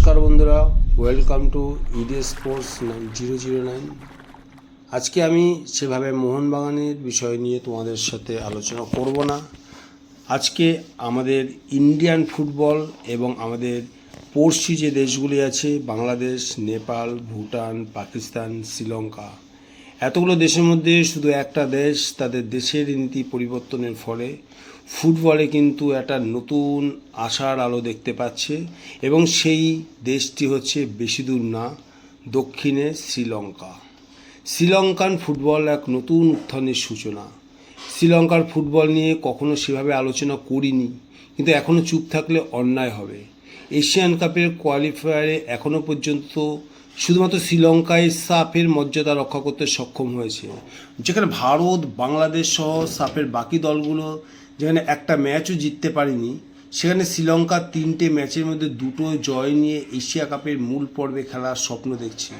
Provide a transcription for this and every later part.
নমস্কার বন্ধুরা welcome to EDS sports nine zero zero nine আজকে আমি সেভাবে মোহনবাগানের বিষয় নিয়ে তোমাদের সাথে আলোচনা করব না। আজকে আমাদের ইন্ডিয়ান ফুটবল এবং আমাদের পড়শি যে দেশগুলি আছে, বাংলাদেশ, নেপাল, ভুটান, পাকিস্তান, শ্রীলঙ্কা, এতগুলো দেশের মধ্যে শুধু একটা দেশ তাদের দেশের নীতি পরিবর্তনের ফলে ফুটবলে কিন্তু একটা নতুন আশার আলো দেখতে পাচ্ছে এবং সেই দেশটি হচ্ছে বেশি দূর না, দক্ষিণে শ্রীলঙ্কা। শ্রীলঙ্কান ফুটবল এক নতুন উত্থানের সূচনা। শ্রীলঙ্কার ফুটবল নিয়ে কখনো সেভাবে আলোচনা করিনি, কিন্তু এখনও চুপ থাকলে অন্যায় হবে। এশিয়ান কাপের কোয়ালিফায়ারে এখনও পর্যন্ত শুধুমাত্র শ্রীলঙ্কায় সাফের মর্যাদা রক্ষা করতে সক্ষম হয়েছে। যেখানে ভারত, বাংলাদেশ সহ সাফের বাকি দলগুলো যেখানে একটা ম্যাচও জিততে পারেনি, সেখানে শ্রীলঙ্কা তিনটে ম্যাচের মধ্যে দুটো জয় নিয়ে এশিয়া কাপের মূল পর্বে খেলার স্বপ্ন দেখছে।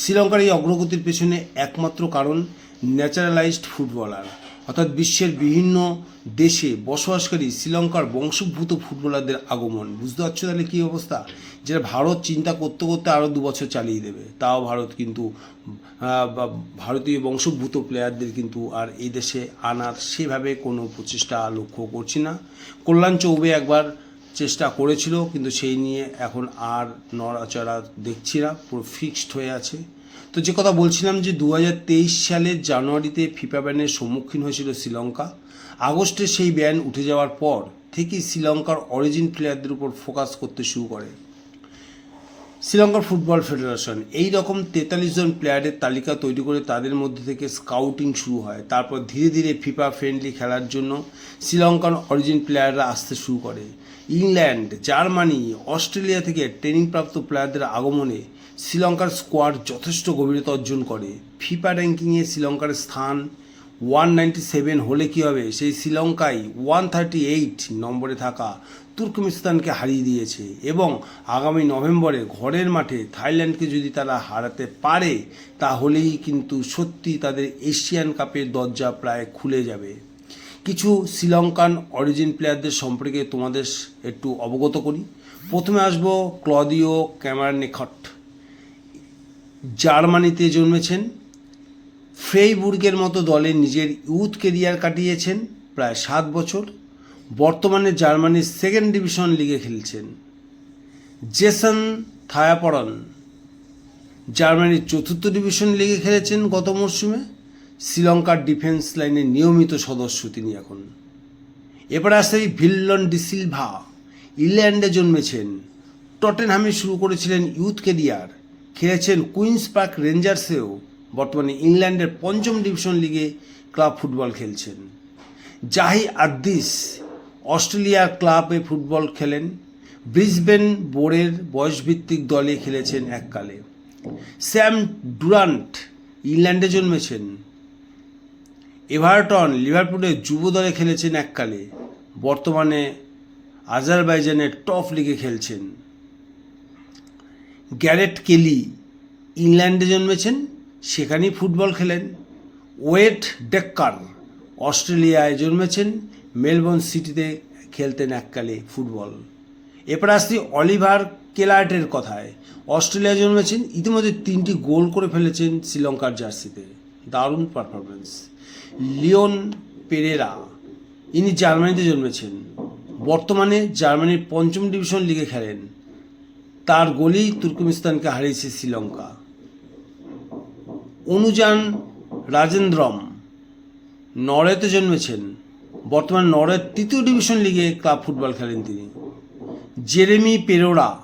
শ্রীলঙ্কার এই অগ্রগতির পেছনে একমাত্র কারণ ন্যাচারালাইজড ফুটবলার। অর্থাৎ বিশ্বের বিভিন্ন দেশে বসবাসকারী শ্রীলঙ্কার বংশোদ্ভূত ফুটবলারদের আগমন। বুঝতে পারছ তাহলে কী অবস্থা? যেটা ভারত চিন্তা করতে করতে আরও দু বছর চালিয়ে দেবে। তাও ভারত কিন্তু ভারতীয় বংশোদ্ভূত প্লেয়ারদের কিন্তু আর এই দেশে আনার সেভাবে কোনো প্রচেষ্টা লক্ষ্য করছি না। কল্যাণ চৌবে একবার চেষ্টা করেছিল, কিন্তু সেই নিয়ে এখন আর নড়াচড়া দেখছি না, পুরো ফিক্সড হয়ে আছে। তো যে কথা বলছিলাম যে দু সালের জানুয়ারিতে ফিফা ব্যানের সম্মুখীন হয়েছিল শ্রীলঙ্কা। আগস্টে সেই ব্যান উঠে যাওয়ার পর থেকেই শ্রীলঙ্কার অরিজিন প্লেয়ারদের উপর ফোকাস করতে শুরু করে। শ্রীলঙ্কার ফুটবল ফেডারেশন, এই রকম তেতাল্লিশ জন প্লেয়ারের তালিকা তৈরি করে তাদের মধ্যে থেকে স্কাউটিং শুরু হয়। তারপর ধীরে ধীরে ফিফা ফ্রেন্ডলি খেলার জন্য শ্রীলঙ্কান অরিজিন প্লেয়াররা আসতে শুরু করে। ইংল্যান্ড, জার্মানি, অস্ট্রেলিয়া থেকে ট্রেনিংপ্রাপ্ত প্লেয়ারদের আগমনে শ্রীলঙ্কার স্কোয়াড যথেষ্ট গভীরতা অর্জন করে। ফিফা র্যাঙ্কিংয়ে শ্রীলঙ্কার স্থান ওয়ান নাইনটি সেভেন হলে কী হবে? সেই শ্রীলঙ্কায় ওয়ান থার্টি এইট নম্বরে থাকা তুর্কমিস্তানকে হারিয়ে দিয়েছে এবং আগামী নভেম্বরে ঘরের মাঠে থাইল্যান্ডকে যদি তারা হারাতে পারে, তাহলেই কিন্তু সত্যি তাদের এশিয়ান কাপের দরজা প্রায় খুলে যাবে। কিছু শ্রীলঙ্কান অরিজিন প্লেয়ারদের সম্পর্কে তোমাদের একটু অবগত করি। প্রথমে আসব ক্লদিও ক্যামারনেখট জার্মানিতে জন্মেছেন। ফ্রেইবুর্গের মতো দলে নিজের ইউথ কেরিয়ার কাটিয়েছেন প্রায় সাত বছর। বর্তমানে জার্মানির সেকেন্ড ডিভিশন লিগে খেলছেন। জেসন থায়াপরন জার্মানির চতুর্থ ডিভিশন লিগে খেলেছেন গত মরশুমে। শ্রীলঙ্কার ডিফেন্স লাইনের নিয়মিত সদস্য তিনি এখন। এবার আসে ভিল্লন ডিসিলভা ইংল্যান্ডে জন্মেছেন। টটেনহামে শুরু করেছিলেন ইউথ কেরিয়ার। খেলেছেন কুইন্স পার্ক রেঞ্জার্সেও। বর্তমানে ইংল্যান্ডের পঞ্চম ডিভিশন লিগে ক্লাব ফুটবল খেলছেন। জাহি আদ্দিস অস্ট্রেলিয়ার ক্লাবে ফুটবল খেলেন। ব্রিসবেন বোর্ডের বয়সভিত্তিক দলে খেলেছেন এককালে। স্যাম ডুরান্ট, ইংল্যান্ডে জন্মেছেন। এভারটন লিভারপুলের যুব দলে খেলেছেন এককালে। বর্তমানে আজারবাইজানের টপ লিগে খেলছেন। গ্যারেট কেলি ইংল্যান্ডে জন্মেছেন, সেখানেই ফুটবল খেলেন। ওয়েট ডেক্কার অস্ট্রেলিয়ায় জন্মেছেন, মেলবোর্ন সিটিতে খেলতেন এককালে ফুটবল। এরপর আসছি অলিভার কেলার্টের কথায়। অস্ট্রেলিয়ায় জন্মেছেন, ইতিমধ্যে তিনটি গোল করে ফেলেছেন শ্রীলঙ্কার জার্সিতে। দারুণ পারফরমেন্স লিওন পেরেরা, ইনি জার্মানিতে জন্মেছেন। বর্তমানে জার্মানির পঞ্চম ডিভিশন লিগে খেলেন। তার গোলেই তুর্কমিস্তানকে হারিয়েছে শ্রীলঙ্কা। অনুযান রাজেন্দ্রম নরওয়েতে জন্মেছেন। বর্তমানে নরওয়ের তৃতীয় ডিভিশন লিগে ক্লাব ফুটবল খেলেন তিনি। জেরেমি পেরোরা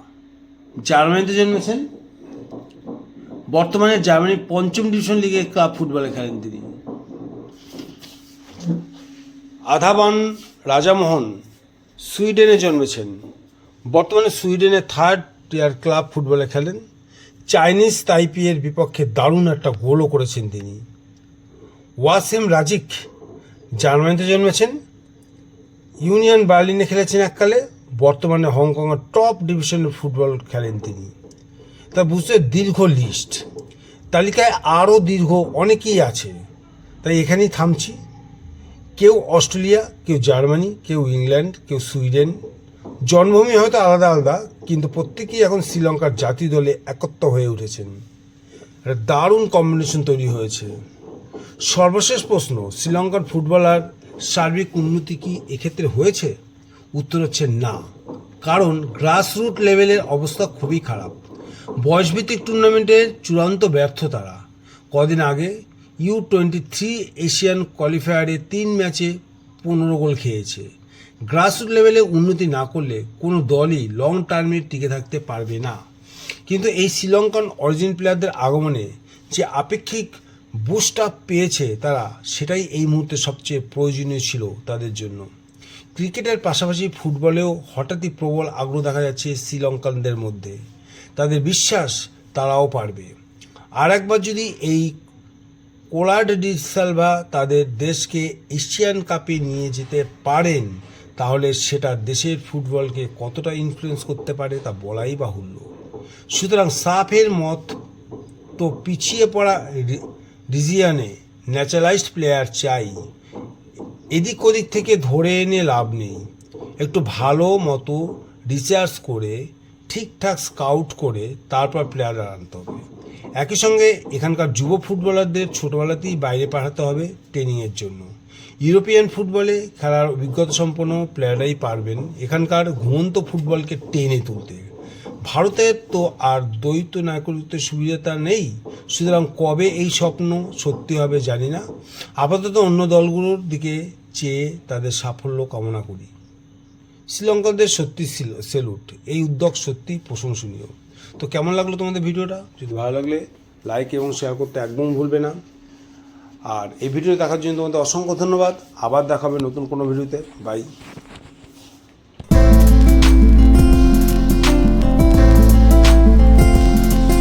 জার্মানিতে জন্মেছেন। বর্তমানে জার্মানির পঞ্চম ডিভিশন লিগে ক্লাব ফুটবলে খেলেন তিনি। আধাবান রাজামোহন সুইডেনে জন্মেছেন। বর্তমানে সুইডেনের থার্ড টিয়ার ক্লাব ফুটবলে খেলেন। চাইনিজ তাইপিয়ের বিপক্ষে দারুণ একটা গোলও করেছেন তিনি। ওয়াসেম রাজিক জার্মানিতে জন্মেছেন। ইউনিয়ন বার্লিনে খেলেছেন এককালে। বর্তমানে হংকংয়ের টপ ডিভিশনের ফুটবল খেলেন তিনি। তা বুঝতে দীর্ঘ লিস্ট। তালিকায় আরও দীর্ঘ অনেকেই আছে। তাই এখানেই থামছি। কেউ অস্ট্রেলিয়া, কেউ জার্মানি, কেউ ইংল্যান্ড, কেউ সুইডেন। জন্মভূমি হয়তো আলাদা আলাদা, কিন্তু প্রত্যেকেই এখন শ্রীলঙ্কার জাতি দলে একত্র হয়ে উঠেছেন। একটা দারুণ কম্বিনেশন তৈরি হয়েছে। সর্বশেষ প্রশ্ন, শ্রীলঙ্কার ফুটবলার সার্বিক উন্নতি কি এক্ষেত্রে হয়েছে? উত্তর হচ্ছে না। কারণ গ্রাসরুট লেভেলের অবস্থা খুবই খারাপ। বয়সভিত্তিক টুর্নামেন্টের চূড়ান্ত ব্যর্থ তারা কদিন আগে ইউ টোয়েন্টি থ্রি এশিয়ান কোয়ালিফায়ারে তিন ম্যাচে পনেরো গোল খেয়েছে। গ্রাসরুট লেভেলে উন্নতি না করলে কোনো দলই লং টার্মে টিকে থাকতে পারবে না। কিন্তু এই শ্রীলঙ্কান অরিজিন প্লেয়ারদের আগমনে যে আপেক্ষিক বুস্ট আপ পেয়েছে তারা, সেটাই এই মুহূর্তে সবচেয়ে প্রয়োজনীয় ছিল তাদের জন্য। ক্রিকেটের পাশাপাশি ফুটবলেও হঠাৎই প্রবল আগ্রহ দেখা যাচ্ছে শ্রীলঙ্কানদের মধ্যে। তাদের বিশ্বাস তারাও পারবে। আর একবার যদি এই কোলার্ড ডি সালভা তাদের দেশকে এশিয়ান কাপে নিয়ে যেতে পারেন, তাহলে সেটা দেশের ফুটবলকে কতটা ইনফ্লুয়েন্স করতে পারে তা বলাই বাহুল্য। সুতরাং সাফের মত তো পিছিয়ে পড়া রিজিয়ানে ন্যাচারালাইজড প্লেয়ার চাই। এদিক ওদিক থেকে ধরে এনে লাভ নেই। একটু ভালো মতো রিসার্চ করে, ঠিকঠাক স্কাউট করে, তারপর প্লেয়ার আনতে হবে একই সঙ্গে এখানকার যুব ফুটবলারদের ছোটোবেলাতেই বাইরে পাঠাতে হবে ট্রেনিংয়ের জন্য। ইউরোপিয়ান ফুটবলে খেলার অভিজ্ঞতা সম্পন্ন প্লেয়াররাই পারবেন এখানকার ঘুমন্ত ফুটবলকে টেনে তুলতে। ভারতের তো আর দ্বৈত নাগরিকত্বের সুবিধা নেই, সুতরাং কবে এই স্বপ্ন সত্যি হবে জানি না। আপাতত অন্য দলগুলোর দিকে চেয়ে তাদের সাফল্য কামনা করি। শ্রীলঙ্কানদের সত্যি সেলুট, এই উদ্যোগ সত্যি প্রশংসনীয়। তো কেমন লাগল তোমাদের ভিডিওটা? যদি ভালো লাগলে লাইক এবং শেয়ার করতে একদম ভুলবে না। আর এই ভিডিও দেখার জন্য তোমাদের অসংখ্য ধন্যবাদ। আবার দেখাবে নতুন কোনো ভিডিওতে। বাই